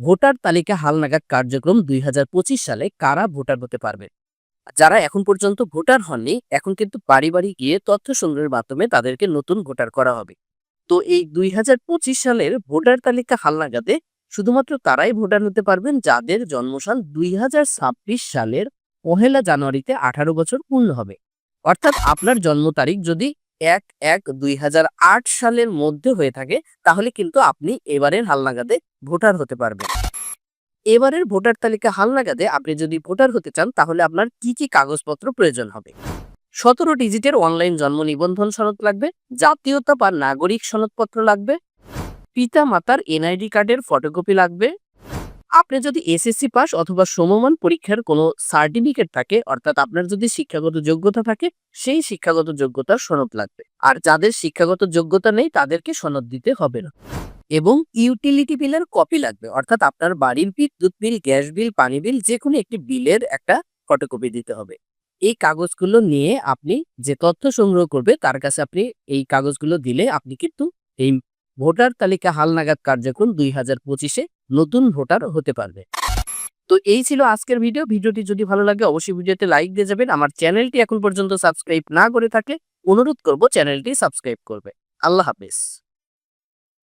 Voter তালিকা হালনাগাদ কার্যক্রম দুই হাজার পঁচিশ সালে কারা ভোটার হতে পারবে? যারা এখন পর্যন্ত ভোটার হননি, এখন কিন্তু বাড়ি বাড়ি গিয়ে তথ্য সংগ্রহের মাধ্যমে তাদেরকে নতুন ভোটার করা হবে। তো এই দুই হাজার পঁচিশ সালের ভোটার তালিকা হালনাগাদে শুধুমাত্র তারাই ভোটার হতে পারবেন যাদের জন্মসাল দুই হাজার ছাব্বিশ সালের পহেলা জানুয়ারিতে আঠারো বছর পূর্ণ হবে। অর্থাৎ আপনার জন্ম তারিখ যদি এক এক দুই সালের মধ্যে হয়ে থাকে, তাহলে কিন্তু আপনি এবারের হালনাগাদে ভোটার হতে পারবেন। এবারের ভোটার তালিকা হালনাগাদে আপনি যদি ভোটার হতে চান, তাহলে আপনার কি কি কাগজপত্র প্রয়োজন হবে? সতেরো ডিজিটের অনলাইন জন্ম নিবন্ধন সনদ লাগবে, জাতীয়তা বা নাগরিক সনদপত্র লাগবে পিতা মাতার এনআইডি কার্ডের ফটোকপি লাগবে আপনি যদি এসএসসি পাস অথবা সমমান পরীক্ষার কোনো সার্টিফিকেট থাকে, অর্থাৎ আপনার যদি শিক্ষাগত যোগ্যতা থাকে, সেই শিক্ষাগত যোগ্যতার সনদ লাগবে। আর যাদের শিক্ষাগত যোগ্যতা নেই, তাদেরকে সনদ দিতে হবে না। এবং ইউটিলিটি বিলের কপি লাগবে, অর্থাৎ আপনার বাড়ির বিদ্যুৎ বিল, গ্যাস বিল, পানি বিল যে কোনো একটি বিলের একটা ফটোকপি দিতে হবে। এই কাগজগুলো নিয়ে আপনি যে তথ্য সংগ্রহ করবে, তার কাছে আপনি এই কাগজগুলো দিলে আপনি কিন্তু এই ভোটার তালিকা হালনাগাদ কার্যক্রম দুই হাজার পঁচিশে নতুন ভোটার হতে পারবে। তো এই ছিল আজকের ভিডিও ভিডিওটি যদি ভালো লাগে, অবশ্যই ভিডিওতে লাইক দিয়ে যাবেন। আমার চ্যানেলটি এখন পর্যন্ত সাবস্ক্রাইব না করে থাকে অনুরোধ করব চ্যানেলটি সাবস্ক্রাইব করবে। আল্লাহ হাফেজ।